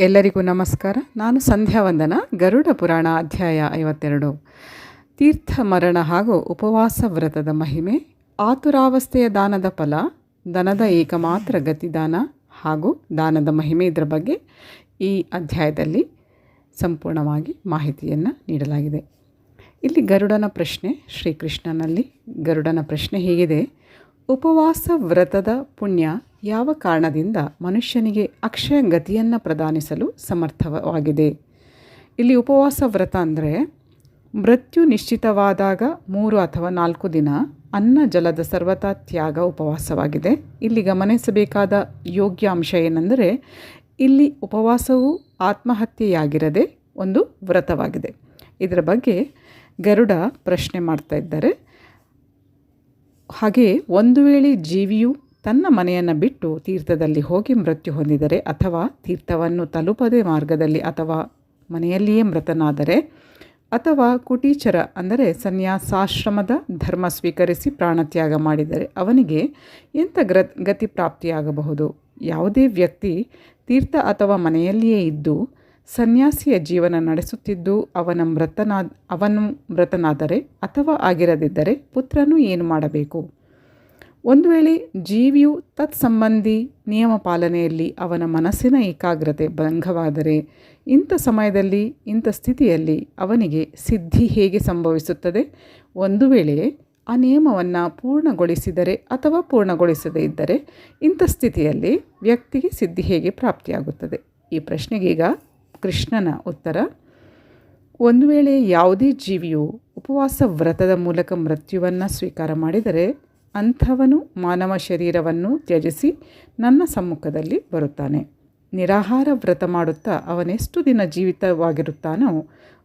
ಎಲ್ಲರಿಗೂ ನಮಸ್ಕಾರ. ನಾನು ಸಂಧ್ಯಾ ವಂದನ, ಗರುಡ ಪುರಾಣ ಅಧ್ಯಾಯ ಐವತ್ತೆರಡು. ತೀರ್ಥ ಮರಣ ಹಾಗೂ ಉಪವಾಸ ವ್ರತದ ಮಹಿಮೆ, ಆತುರಾವಸ್ಥೆಯ ದಾನದ ಫಲ, ದನದ ಏಕಮಾತ್ರ ಗತಿದಾನ ಹಾಗೂ ದಾನದ ಮಹಿಮೆ ಇದರ ಬಗ್ಗೆ ಈ ಅಧ್ಯಾಯದಲ್ಲಿ ಸಂಪೂರ್ಣವಾಗಿ ಮಾಹಿತಿಯನ್ನು ನೀಡಲಾಗಿದೆ. ಇಲ್ಲಿ ಗರುಡನ ಪ್ರಶ್ನೆ, ಶ್ರೀಕೃಷ್ಣನಲ್ಲಿ ಗರುಡನ ಪ್ರಶ್ನೆ ಹೀಗಿದೆ. ಉಪವಾಸ ವ್ರತದ ಪುಣ್ಯ ಯಾವ ಕಾರಣದಿಂದ ಮನುಷ್ಯನಿಗೆ ಅಕ್ಷಯ ಗತಿಯನ್ನು ಪ್ರದಾನಿಸಲು ಸಮರ್ಥವಾಗಿದೆ? ಇಲ್ಲಿ ಉಪವಾಸ ವ್ರತ ಅಂದರೆ ಮೃತ್ಯು ನಿಶ್ಚಿತವಾದಾಗ ಮೂರು ಅಥವಾ ನಾಲ್ಕು ದಿನ ಅನ್ನ, ಜಲದ ಸರ್ವತಾ ತ್ಯಾಗ ಉಪವಾಸವಾಗಿದೆ. ಇಲ್ಲಿ ಗಮನಿಸಬೇಕಾದ ಯೋಗ್ಯ ಅಂಶ ಏನೆಂದರೆ ಇಲ್ಲಿ ಉಪವಾಸವು ಆತ್ಮಹತ್ಯೆಯಾಗಿರದೆ ಒಂದು ವ್ರತವಾಗಿದೆ. ಇದರ ಬಗ್ಗೆ ಗರುಡ ಪ್ರಶ್ನೆ ಮಾಡ್ತಾ ಇದ್ದಾರೆ. ಹಾಗೆ ಒಂದು ವೇಳೆ ಜೀವಿಯು ತನ್ನ ಮನೆಯನ್ನು ಬಿಟ್ಟು ತೀರ್ಥದಲ್ಲಿ ಹೋಗಿ ಮೃತ್ಯು ಹೊಂದಿದರೆ ಅಥವಾ ತೀರ್ಥವನ್ನು ತಲುಪದೆ ಮಾರ್ಗದಲ್ಲಿ ಅಥವಾ ಮನೆಯಲ್ಲಿಯೇ ಮೃತನಾದರೆ ಅಥವಾ ಕುಟೀಚರ ಅಂದರೆ ಸನ್ಯಾಸಾಶ್ರಮದ ಧರ್ಮ ಸ್ವೀಕರಿಸಿ ಪ್ರಾಣತ್ಯಾಗ ಮಾಡಿದರೆ ಅವನಿಗೆ ಎಂಥ ಗ್ರ ಗತಿ ಪ್ರಾಪ್ತಿಯಾಗಬಹುದು? ಯಾವುದೇ ವ್ಯಕ್ತಿ ತೀರ್ಥ ಅಥವಾ ಮನೆಯಲ್ಲಿಯೇ ಇದ್ದು ಸನ್ಯಾಸಿಯ ಜೀವನ ನಡೆಸುತ್ತಿದ್ದು ಅವನ ಮೃತನಾದ ಅವನು ಮೃತನಾದರೆ ಅಥವಾ ಆಗಿರದಿದ್ದರೆ ಪುತ್ರನು ಏನು ಮಾಡಬೇಕು? ಒಂದು ವೇಳೆ ಜೀವಿಯು ತತ್ಸಂಬಂಧಿ ನಿಯಮ ಪಾಲನೆಯಲ್ಲಿ ಅವನ ಮನಸ್ಸಿನ ಏಕಾಗ್ರತೆ ಭಂಗವಾದರೆ, ಇಂಥ ಸಮಯದಲ್ಲಿ, ಇಂಥ ಸ್ಥಿತಿಯಲ್ಲಿ ಅವನಿಗೆ ಸಿದ್ಧಿ ಹೇಗೆ ಸಂಭವಿಸುತ್ತದೆ? ಒಂದು ವೇಳೆ ಆ ನಿಯಮವನ್ನು ಪೂರ್ಣಗೊಳಿಸಿದರೆ ಅಥವಾ ಪೂರ್ಣಗೊಳಿಸದೇ ಇದ್ದರೆ ಇಂಥ ಸ್ಥಿತಿಯಲ್ಲಿ ವ್ಯಕ್ತಿಗೆ ಸಿದ್ಧಿ ಹೇಗೆ ಪ್ರಾಪ್ತಿಯಾಗುತ್ತದೆ? ಈ ಪ್ರಶ್ನೆಗೀಗ ಕೃಷ್ಣನ ಉತ್ತರ. ಒಂದು ವೇಳೆ ಯಾವುದೇ ಜೀವಿಯು ಉಪವಾಸ ವ್ರತದ ಮೂಲಕ ಮೃತ್ಯುವನ್ನು ಸ್ವೀಕಾರ ಮಾಡಿದರೆ ಅಂಥವನು ಮಾನವ ಶರೀರವನ್ನು ತ್ಯಜಿಸಿ ನನ್ನ ಸಮ್ಮುಖದಲ್ಲಿ ಬರುತ್ತಾನೆ. ನಿರಾಹಾರ ವ್ರತ ಮಾಡುತ್ತಾ ಅವನೆಷ್ಟು ದಿನ ಜೀವಿತವಾಗಿರುತ್ತಾನೋ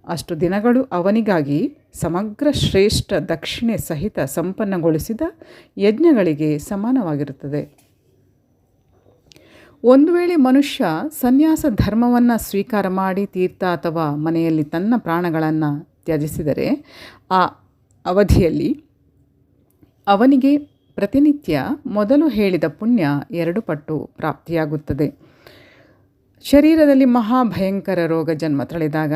ಅಷ್ಟು ದಿನಗಳು ಅವನಿಗಾಗಿ ಸಮಗ್ರ, ಶ್ರೇಷ್ಠ, ದಕ್ಷಿಣೆ ಸಹಿತ ಸಂಪನ್ನಗೊಳಿಸಿದ ಯಜ್ಞಗಳಿಗೆ ಸಮಾನವಾಗಿರುತ್ತದೆ. ಒಂದು ವೇಳೆ ಮನುಷ್ಯ ಸನ್ಯಾಸ ಧರ್ಮವನ್ನು ಸ್ವೀಕಾರ ಮಾಡಿ ತೀರ್ಥ ಅಥವಾ ಮನೆಯಲ್ಲಿ ತನ್ನ ಪ್ರಾಣಗಳನ್ನು ತ್ಯಜಿಸಿದರೆ ಆ ಅವಧಿಯಲ್ಲಿ ಅವನಿಗೆ ಪ್ರತಿನಿತ್ಯ ಮೊದಲು ಹೇಳಿದ ಪುಣ್ಯ ಎರಡು ಪಟ್ಟು ಪ್ರಾಪ್ತಿಯಾಗುತ್ತದೆ. ಶರೀರದಲ್ಲಿ ಮಹಾಭಯಂಕರ ರೋಗ ಜನ್ಮ ತಳೆದಾಗ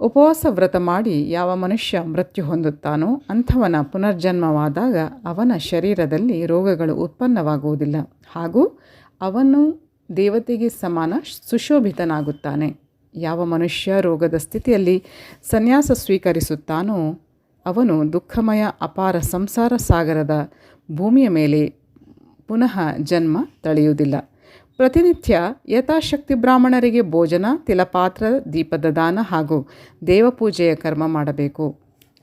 ಉಪವಾಸ ವ್ರತ ಮಾಡಿ ಯಾವ ಮನುಷ್ಯ ಮೃತ್ಯು ಹೊಂದುತ್ತಾನೋ ಅಂಥವನ ಪುನರ್ಜನ್ಮವಾದಾಗ ಅವನ ಶರೀರದಲ್ಲಿ ರೋಗಗಳು ಉತ್ಪನ್ನವಾಗುವುದಿಲ್ಲ. ಹಾಗೂ ಅವನು ದೇವತೆಗೆ ಸಮಾನ ಸುಶೋಭಿತನಾಗುತ್ತಾನೆ. ಯಾವ ಮನುಷ್ಯ ರೋಗದ ಸ್ಥಿತಿಯಲ್ಲಿ ಸನ್ಯಾಸ ಸ್ವೀಕರಿಸುತ್ತಾನೋ ಅವನು ದುಃಖಮಯ ಅಪಾರ ಸಂಸಾರ ಸಾಗರದ ಭೂಮಿಯ ಮೇಲೆ ಪುನಃ ಜನ್ಮ ತಳೆಯುವುದಿಲ್ಲ. ಪ್ರತಿನಿತ್ಯ ಯಥಾಶಕ್ತಿ ಬ್ರಾಹ್ಮಣರಿಗೆ ಭೋಜನ, ತಿಲಪಾತ್ರ, ದೀಪದ ದಾನ ಹಾಗೂ ದೇವಪೂಜೆಯ ಕರ್ಮ ಮಾಡಬೇಕು.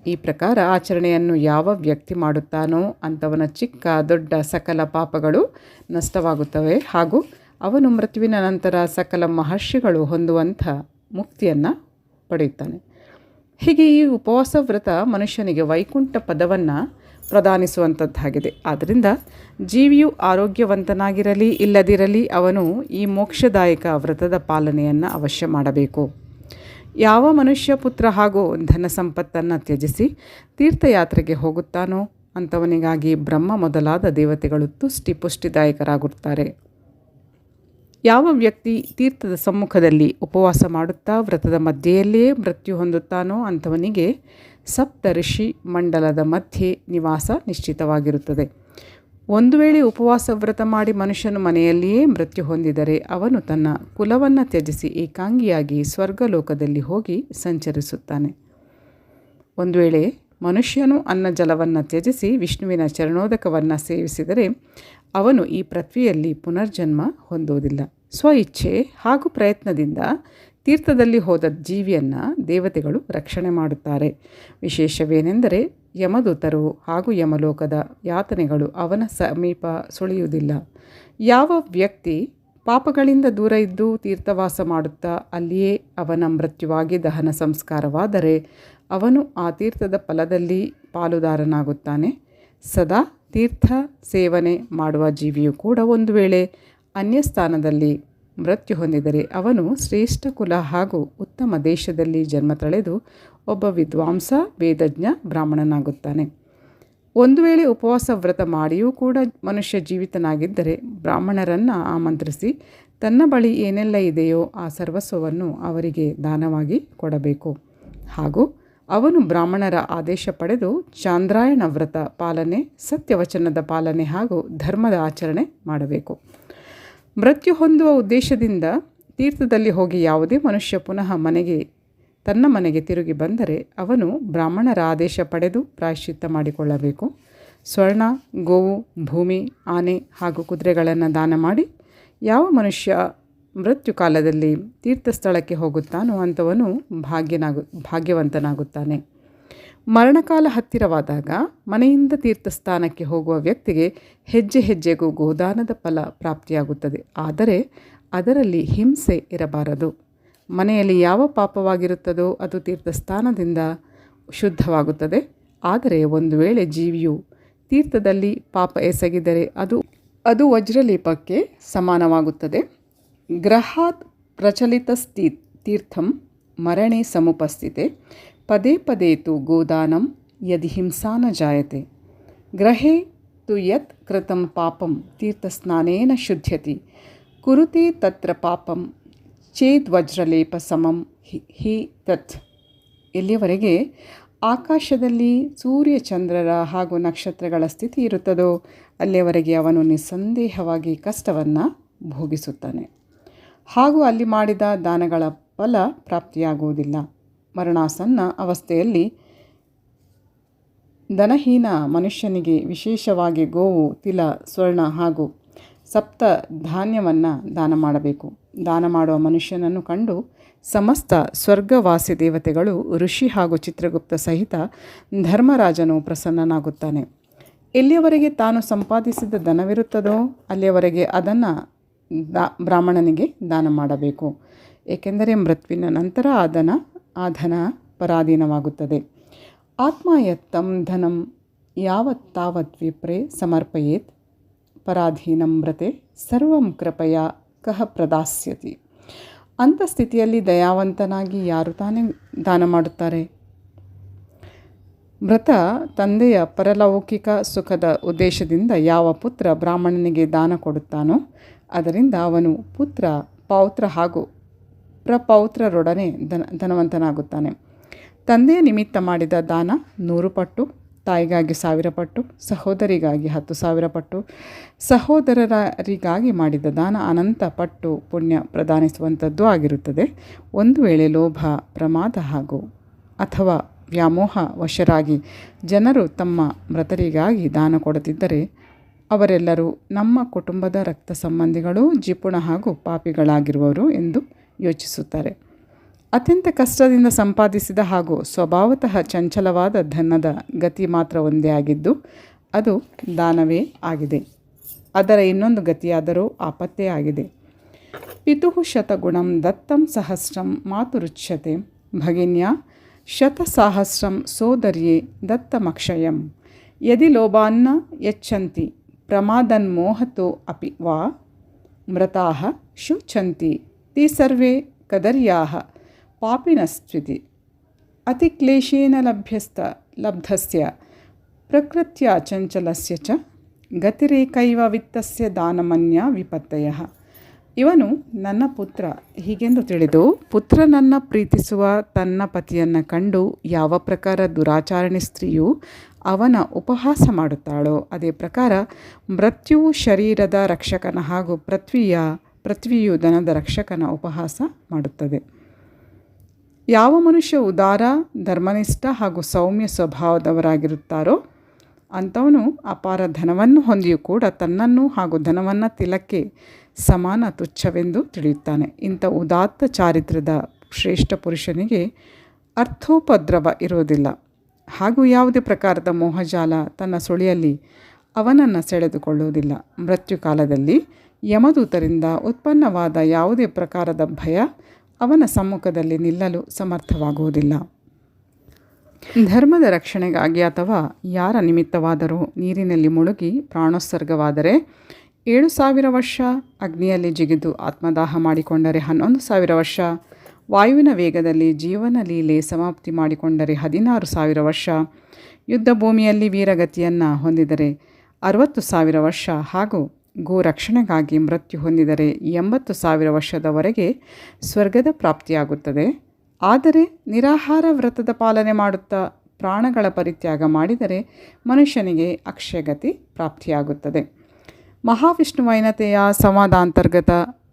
ಈ ಪ್ರಕಾರ ಆಚರಣೆಯನ್ನು ಯಾವ ವ್ಯಕ್ತಿ ಮಾಡುತ್ತಾನೋ ಅಂಥವನ ಚಿಕ್ಕ, ದೊಡ್ಡ ಸಕಲ ಪಾಪಗಳು ನಷ್ಟವಾಗುತ್ತವೆ ಹಾಗೂ ಅವನು ಮೃತ್ಯುವಿನ ನಂತರ ಸಕಲ ಮಹರ್ಷಿಗಳು ಹೊಂದುವಂಥ ಮುಕ್ತಿಯನ್ನು ಪಡೆಯುತ್ತಾನೆ. ಹೀಗೆ ಈ ಉಪವಾಸ ವ್ರತ ಮನುಷ್ಯನಿಗೆ ವೈಕುಂಠ ಪದವನ್ನು ಪ್ರದಾನಿಸುವಂಥದ್ದಾಗಿದೆ ಆದ್ದರಿಂದ ಜೀವಿಯು ಆರೋಗ್ಯವಂತನಾಗಿರಲಿ, ಇಲ್ಲದಿರಲಿ ಅವನು ಈ ಮೋಕ್ಷದಾಯಕ ವ್ರತದ ಪಾಲನೆಯನ್ನು ಅವಶ್ಯ ಮಾಡಬೇಕು. ಯಾವ ಮನುಷ್ಯ ಪುತ್ರ ಹಾಗೂ ಧನ ಸಂಪತ್ತನ್ನು ತ್ಯಜಿಸಿ ತೀರ್ಥಯಾತ್ರೆಗೆ ಹೋಗುತ್ತಾನೋ ಅಂಥವನಿಗಾಗಿ ಬ್ರಹ್ಮ ಮೊದಲಾದ ದೇವತೆಗಳು ತುಷ್ಟಿ ಪುಷ್ಟಿದಾಯಕರಾಗುತ್ತಾರೆ. ಯಾವ ವ್ಯಕ್ತಿ ತೀರ್ಥದ ಸಮ್ಮುಖದಲ್ಲಿ ಉಪವಾಸ ಮಾಡುತ್ತಾ ವ್ರತದ ಮಧ್ಯೆಯಲ್ಲಿಯೇ ಮೃತ್ಯು ಹೊಂದುತ್ತಾನೋ ಅಂಥವನಿಗೆ ಸಪ್ತ ಋಷಿ ಮಂಡಲದ ಮಧ್ಯೆ ನಿವಾಸ ನಿಶ್ಚಿತವಾಗಿರುತ್ತದೆ. ಒಂದು ವೇಳೆ ಉಪವಾಸ ವ್ರತ ಮಾಡಿ ಮನುಷ್ಯನು ಮನೆಯಲ್ಲಿಯೇ ಮೃತ್ಯು ಹೊಂದಿದರೆ ಅವನು ತನ್ನ ಕುಲವನ್ನು ತ್ಯಜಿಸಿ ಏಕಾಂಗಿಯಾಗಿ ಸ್ವರ್ಗಲೋಕದಲ್ಲಿ ಹೋಗಿ ಸಂಚರಿಸುತ್ತಾನೆ. ಒಂದು ವೇಳೆ ಮನುಷ್ಯನು ಅನ್ನ ಜಲವನ್ನು ತ್ಯಜಿಸಿ ವಿಷ್ಣುವಿನ ಚರಣೋದಕವನ್ನು ಸೇವಿಸಿದರೆ ಅವನು ಈ ಪೃಥ್ವಿಯಲ್ಲಿ ಪುನರ್ಜನ್ಮ ಹೊಂದುವುದಿಲ್ಲ. ಸ್ವ ಇಚ್ಛೆ ಹಾಗೂ ಪ್ರಯತ್ನದಿಂದ ತೀರ್ಥದಲ್ಲಿ ಹೋದ ಜೀವಿಯನ್ನು ದೇವತೆಗಳು ರಕ್ಷಣೆ ಮಾಡುತ್ತಾರೆ. ವಿಶೇಷವೇನೆಂದರೆ ಯಮದೂತರು ಹಾಗೂ ಯಮಲೋಕದ ಯಾತನೆಗಳು ಅವನ ಸಮೀಪ ಸುಳಿಯುವುದಿಲ್ಲ. ಯಾವ ವ್ಯಕ್ತಿ ಪಾಪಗಳಿಂದ ದೂರ ಇದ್ದು ತೀರ್ಥವಾಸ ಮಾಡುತ್ತಾ ಅಲ್ಲಿಯೇ ಅವನ ಮೃತ್ಯುವಾಗಿ ದಹನ ಸಂಸ್ಕಾರವಾದರೆ ಅವನು ಆ ತೀರ್ಥದ ಫಲದಲ್ಲಿ ಪಾಲುದಾರನಾಗುತ್ತಾನೆ. ಸದಾ ತೀರ್ಥ ಸೇವನೆ ಮಾಡುವ ಜೀವಿಯು ಕೂಡ ಒಂದು ವೇಳೆ ಅನ್ಯಸ್ಥಾನದಲ್ಲಿ ಮೃತ್ಯು ಹೊಂದಿದರೆ ಅವನು ಶ್ರೇಷ್ಠ ಕುಲ ಹಾಗೂ ಉತ್ತಮ ದೇಶದಲ್ಲಿ ಜನ್ಮ ತಳೆದು ಒಬ್ಬ ವಿದ್ವಾಂಸ, ವೇದಜ್ಞ, ಬ್ರಾಹ್ಮಣನಾಗುತ್ತಾನೆ. ಒಂದು ವೇಳೆ ಉಪವಾಸ ವ್ರತ ಮಾಡಿಯೂ ಕೂಡ ಮನುಷ್ಯ ಜೀವಿತನಾಗಿದ್ದರೆ ಬ್ರಾಹ್ಮಣರನ್ನು ಆಮಂತ್ರಿಸಿ ತನ್ನ ಬಳಿ ಏನೆಲ್ಲ ಇದೆಯೋ ಆ ಸರ್ವಸ್ವವನ್ನು ಅವರಿಗೆ ದಾನವಾಗಿ ಕೊಡಬೇಕು. ಹಾಗೂ ಅವನು ಬ್ರಾಹ್ಮಣರ ಆದೇಶ ಪಡೆದು ಚಾಂದ್ರಾಯಣ ವ್ರತ ಪಾಲನೆ, ಸತ್ಯವಚನದ ಪಾಲನೆ ಹಾಗೂ ಧರ್ಮದ ಆಚರಣೆ ಮಾಡಬೇಕು. ಮೃತ್ಯು ಹೊಂದುವ ಉದ್ದೇಶದಿಂದ ತೀರ್ಥದಲ್ಲಿ ಹೋಗಿ ಯಾವುದೇ ಮನುಷ್ಯ ಪುನಃ ಮನೆಗೆ, ತನ್ನ ಮನೆಗೆ ತಿರುಗಿ ಬಂದರೆ ಅವನು ಬ್ರಾಹ್ಮಣರ ಆದೇಶ ಪಡೆದು ಪ್ರಾಯಶ್ಚಿತ್ತ ಮಾಡಿಕೊಳ್ಳಬೇಕು. ಸ್ವರ್ಣ, ಗೋವು, ಭೂಮಿ, ಆನೆ ಹಾಗೂ ಕುದುರೆಗಳನ್ನು ದಾನ ಮಾಡಿ ಯಾವ ಮನುಷ್ಯ ಮೃತ್ಯು ಕಾಲದಲ್ಲಿ ತೀರ್ಥಸ್ಥಳಕ್ಕೆ ಹೋಗುತ್ತಾನೋ ಅಂಥವನು ಭಾಗ್ಯನಾಗು, ಭಾಗ್ಯವಂತನಾಗುತ್ತಾನೆ. ಮರಣಕಾಲ ಹತ್ತಿರವಾದಾಗ ಮನೆಯಿಂದ ತೀರ್ಥಸ್ಥಾನಕ್ಕೆ ಹೋಗುವ ವ್ಯಕ್ತಿಗೆ ಹೆಜ್ಜೆ ಹೆಜ್ಜೆಗೂ ಗೋದಾನದ ಫಲ ಪ್ರಾಪ್ತಿಯಾಗುತ್ತದೆ. ಆದರೆ ಅದರಲ್ಲಿ ಹಿಂಸೆ ಇರಬಾರದು. ಮನೆಯಲ್ಲಿ ಯಾವ ಪಾಪವಾಗಿರುತ್ತದೋ ಅದು ತೀರ್ಥಸ್ಥಾನದಿಂದ ಶುದ್ಧವಾಗುತ್ತದೆ. ಆದರೆ ಒಂದು ವೇಳೆ ಜೀವಿಯು ತೀರ್ಥದಲ್ಲಿ ಪಾಪ ಎಸಗಿದರೆ ಅದು ಅದು ವಜ್ರಲೀಪಕ್ಕೆ ಸಮಾನವಾಗುತ್ತದೆ. ಗ್ರಹಾತ್ ಪ್ರಚಲಿತಸ್ತಿ ತೀರ್ಥಂ ಮರಣೆ ಸಮುಪಸ್ಥಿತೆ. ಪದೇ ಪದೇ ತು ಗೋದಾನಂ ಯದಿ ಹಿಂಸಾನ ಜಾಯತೆ. ಗ್ರಹೇ ತು ಯತ್ ಕೃತಂ ಪಾಪಂ ತೀರ್ಥಸ್ನಾನೇನ ಶುದ್ಧ್ಯತಿ. ಕುರುತೆ ತತ್ರ ಪಾಪಂ ಚೇದ್ ವಜ್ರಲೇಪ ಸಮಂ ಹಿ ಹಿ ತತ್. ಇಲ್ಲಿಯವರೆಗೆ ಆಕಾಶದಲ್ಲಿ ಸೂರ್ಯ ಚಂದ್ರರ ಹಾಗೂ ನಕ್ಷತ್ರಗಳ ಸ್ಥಿತಿ ಇರುತ್ತದೋ, ಅಲ್ಲಿಯವರೆಗೆ ಅವನು ನಿಸ್ಸಂದೇಹವಾಗಿ ಕಷ್ಟವನ್ನು ಭೋಗಿಸುತ್ತಾನೆ. ಹಾಗೂ ಅಲ್ಲಿ ಮಾಡಿದ ದಾನಗಳ ಫಲ ಪ್ರಾಪ್ತಿಯಾಗುವುದಿಲ್ಲ. ಮರಣಾಸನ್ನ ಅವಸ್ಥೆಯಲ್ಲಿ ದನಹೀನ ಮನುಷ್ಯನಿಗೆ ವಿಶೇಷವಾಗಿ ಗೋವು, ತಿಲ, ಸ್ವರ್ಣ ಹಾಗೂ ಸಪ್ತ ಧಾನ್ಯವನ್ನು ದಾನ ಮಾಡಬೇಕು. ದಾನ ಮಾಡುವ ಮನುಷ್ಯನನ್ನು ಕಂಡು ಸಮಸ್ತ ಸ್ವರ್ಗವಾಸಿ ದೇವತೆಗಳು ಋಷಿ ಹಾಗೂ ಚಿತ್ರಗುಪ್ತ ಸಹಿತ ಧರ್ಮರಾಜನು ಪ್ರಸನ್ನನಾಗುತ್ತಾನೆ. ಎಲ್ಲಿಯವರೆಗೆ ತಾನು ಸಂಪಾದಿಸಿದ ಧನವಿರುತ್ತದೋ ಅಲ್ಲಿಯವರೆಗೆ ಅದನ್ನು ದಾ ಬ್ರಾಹ್ಮಣನಿಗೆ ದಾನ ಮಾಡಬೇಕು. ಏಕೆಂದರೆ ಮೃತ್ವಿನ ನಂತರ ಆ ಧನ ಆ ಧನ ಪರಾಧೀನವಾಗುತ್ತದೆ. ಧನಂ ಯಾವತ್ ತಾವತ್ ವಿಪ್ರೆ ಸಮರ್ಪಯೇತ್, ಪರಾಧೀನಂ ಮೃತೆ ಸರ್ವಂ ಕೃಪಯ ಕಹ ಪ್ರದಾಸ್ಯತಿ. ಅಂಥ ಸ್ಥಿತಿಯಲ್ಲಿ ದಯಾವಂತನಾಗಿ ಯಾರು ತಾನೇ ದಾನ ಮಾಡುತ್ತಾರೆ? ಮೃತ ತಂದೆಯ ಪರಲೌಕಿಕ ಸುಖದ ಉದ್ದೇಶದಿಂದ ಯಾವ ಪುತ್ರ ಬ್ರಾಹ್ಮಣನಿಗೆ ದಾನ ಕೊಡುತ್ತಾನೋ ಅದರಿಂದ ಅವನು ಪುತ್ರ, ಪೌತ್ರ ಹಾಗೂ ಪ್ರಪೌತ್ರರೊಡನೆ ಧನ, ಧನವಂತನಾಗುತ್ತಾನೆ. ತಂದೆಯ ನಿಮಿತ್ತ ಮಾಡಿದ ದಾನ ನೂರು ಪಟ್ಟು, ತಾಯಿಗಾಗಿ ಸಾವಿರ ಪಟ್ಟು, ಸಹೋದರಿಗಾಗಿ ಹತ್ತು ಸಾವಿರ ಪಟ್ಟು, ಸಹೋದರರಿಗಾಗಿ ಮಾಡಿದ ದಾನ ಅನಂತ ಪಟ್ಟು ಪುಣ್ಯ ಪ್ರದಾನಿಸುವಂಥದ್ದು ಆಗಿರುತ್ತದೆ. ಒಂದು ವೇಳೆ ಲೋಭ, ಪ್ರಮಾದ ಹಾಗೂ ಅಥವಾ ವ್ಯಾಮೋಹ ವಶರಾಗಿ ಜನರು ತಮ್ಮ ಮೃತರಿಗಾಗಿ ದಾನ ಕೊಡುತ್ತಿದ್ದರೆ ಅವರೆಲ್ಲರೂ ನಮ್ಮ ಕುಟುಂಬದ ರಕ್ತ ಸಂಬಂಧಿಗಳು, ಜಿಪುಣ ಹಾಗೂ ಪಾಪಿಗಳಾಗಿರುವರು ಎಂದು ಯೋಚಿಸುತ್ತಾರೆ. ಅತ್ಯಂತ ಕಷ್ಟದಿಂದ ಸಂಪಾದಿಸಿದ ಹಾಗೂ ಸ್ವಭಾವತಃ ಚಂಚಲವಾದ ಧನದ ಗತಿ ಮಾತ್ರ ಒಂದೇ ಆಗಿದ್ದು, ಅದು ದಾನವೇ ಆಗಿದೆ. ಅದರ ಇನ್ನೊಂದು ಗತಿಯಾದರೂ ಆಪತ್ತೇ ಆಗಿದೆ. ಪಿತುಃ ಶತಗುಣಂ ದತ್ತಂ ಸಹಸ್ರಂ ಮಾತುರುಚ್ಯತೆ ಭಗಿನ್ಯ ಶತಸಹಸ್ರಂ ಸೋದರ್ಯೇ ದತ್ತಮಕ್ಷಯಂ. ಯದಿ ಲೋಭಾನ್ನ ಯಚ್ಚಂತಿ ಪ್ರಮಾದನ್ಮೋಹತೋ ಅಪಿ ಮೃತಾಃ ಶುಚಂತಿ ತಿ ಸರ್ವೇ ಕದರ್ಯಾಃ ಪಾಪಿನಸ್ತ್ವಿತಿ ಅತಿಕ್ಲೇಶೇನ ಲಭ್ಯಸ್ತ ಲಬ್ಧಸ್ಯ ಪ್ರಕೃತ್ಯ ಚಂಚಲಸ್ಯ ಚ ಗತಿರೇಕೈವ ವಿತ್ತಸ್ಯ ದಾನಮನ್ಯ ವಿಪತ್ತಯ. ಇವನು ನನ್ನ ಪುತ್ರ. ಹೀಗೆಂದು ತಿಳಿದು ಪುತ್ರನನ್ನು ಪ್ರೀತಿಸುವ ತನ್ನ ಪತಿಯನ್ನು ಕಂಡು ಯಾವ ಪ್ರಕಾರ ದುರಾಚಾರಣೆ ಸ್ತ್ರೀಯು ಅವನ ಉಪಹಾಸ ಮಾಡುತ್ತಾಳೋ? ಅದೇ ಪ್ರಕಾರ ಮೃತ್ಯುವು ಶರೀರದ ರಕ್ಷಕನ ಹಾಗೂ ಪೃಥ್ವಿಯ, ಪೃಥ್ವಿಯು ದನದ ರಕ್ಷಕನ ಉಪಹಾಸ ಮಾಡುತ್ತದೆ. ಯಾವ ಮನುಷ್ಯ ಉದಾರ, ಧರ್ಮನಿಷ್ಠ ಹಾಗೂ ಸೌಮ್ಯ ಸ್ವಭಾವದವರಾಗಿರುತ್ತಾರೋ, ಅಂಥವನು ಅಪಾರ ಧನವನ್ನು ಹೊಂದಿಯೂ ಕೂಡ ತನ್ನನ್ನು ಹಾಗೂ ಧನವನ್ನು ತಿಲಕ್ಕೆ ಸಮಾನ ತುಚ್ಛವೆಂದು ತಿಳಿಯುತ್ತಾನೆ. ಇಂಥ ಉದಾತ್ತ ಚಾರಿತ್ರ್ಯದ ಶ್ರೇಷ್ಠ ಪುರುಷನಿಗೆ ಅರ್ಥೋಪದ್ರವ ಇರುವುದಿಲ್ಲ. ಹಾಗೂ ಯಾವುದೇ ಪ್ರಕಾರದ ಮೋಹಜಾಲ ತನ್ನ ಸುಳಿಯಲ್ಲಿ ಅವನನ್ನು ಸೆಳೆದುಕೊಳ್ಳುವುದಿಲ್ಲ. ಮೃತ್ಯು ಕಾಲದಲ್ಲಿ ಯಮದೂತರಿಂದ ಉತ್ಪನ್ನವಾದ ಯಾವುದೇ ಪ್ರಕಾರದ ಭಯ ಅವನ ಸಮ್ಮುಖದಲ್ಲಿ ನಿಲ್ಲಲು ಸಮರ್ಥವಾಗುವುದಿಲ್ಲ. ಧರ್ಮದ ರಕ್ಷಣೆಗಾಗಿ ಅಥವಾ ಯಾರ ನಿಮಿತ್ತವಾದರೂ ನೀರಿನಲ್ಲಿ ಮುಳುಗಿ ಪ್ರಾಣೋತ್ಸರ್ಗವಾದರೆ ಏಳು ಸಾವಿರ ವರ್ಷ ಅಗ್ನಿಯಲ್ಲಿ ಜಿಗಿದು ಆತ್ಮದಾಹ ಮಾಡಿಕೊಂಡರೆ ಹನ್ನೊಂದು ಸಾವಿರ ವರ್ಷ ವಾಯುವಿನ ವೇಗದಲ್ಲಿ ಜೀವನ ಲೀಲೆ ಸಮಾಪ್ತಿ ಮಾಡಿಕೊಂಡರೆ ಹದಿನಾರು ಸಾವಿರ ವರ್ಷ. ಯುದ್ಧ ಭೂಮಿಯಲ್ಲಿ ವೀರಗತಿಯನ್ನು ಹೊಂದಿದರೆ ಅರವತ್ತು ಸಾವಿರ ವರ್ಷ ಹಾಗೂ ಗೋ ರಕ್ಷಣೆಗಾಗಿ ಮೃತ್ಯು ಹೊಂದಿದರೆ ಎಂಬತ್ತು ಸಾವಿರ ವರ್ಷದವರೆಗೆ ಸ್ವರ್ಗದ ಪ್ರಾಪ್ತಿಯಾಗುತ್ತದೆ. ಆದರೆ ನಿರಾಹಾರ ವ್ರತದ ಪಾಲನೆ ಮಾಡುತ್ತಾ ಪ್ರಾಣಗಳ ಪರಿತ್ಯಾಗ ಮಾಡಿದರೆ ಮನುಷ್ಯನಿಗೆ ಅಕ್ಷಯಗತಿ ಪ್ರಾಪ್ತಿಯಾಗುತ್ತದೆ. ಮಹಾವಿಷ್ಣುವೈನತೆಯ ಸಂವಾದಾಂತರ್ಗತ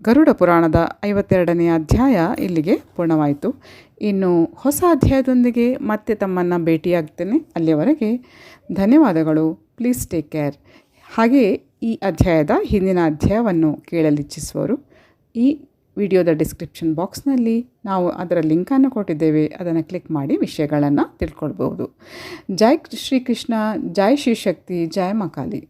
ಗರುಡ ಪುರಾಣದ ಐವತ್ತೆರಡನೆಯ ಅಧ್ಯಾಯ ಇಲ್ಲಿಗೆ ಪೂರ್ಣವಾಯಿತು. ಇನ್ನು ಹೊಸ ಅಧ್ಯಾಯದೊಂದಿಗೆ ಮತ್ತೆ ತಮ್ಮನ್ನು ಭೇಟಿಯಾಗ್ತೇನೆ. ಅಲ್ಲಿಯವರೆಗೆ ಧನ್ಯವಾದಗಳು. ಪ್ಲೀಸ್ ಟೇಕ್ ಕೇರ್ ಹಾಗೆಯೇ ಈ ಅಧ್ಯಾಯದ ಹಿಂದಿನ ಅಧ್ಯಾಯವನ್ನು ಕೇಳಲಿಚ್ಛಿಸುವವರು, ಈ ವಿಡಿಯೋದ ಡಿಸ್ಕ್ರಿಪ್ಷನ್ ಬಾಕ್ಸ್ನಲ್ಲಿ ನಾವು ಅದರ ಲಿಂಕನ್ನು ಕೊಟ್ಟಿದ್ದೇವೆ. ಅದನ್ನು ಕ್ಲಿಕ್ ಮಾಡಿ ವಿಷಯಗಳನ್ನು ತಿಳ್ಕೊಳ್ಬೋದು ಜೈ ಶ್ರೀಕೃಷ್ಣ, ಜೈ ಶ್ರೀಶಕ್ತಿ ಜೈ ಮಕಾಲಿ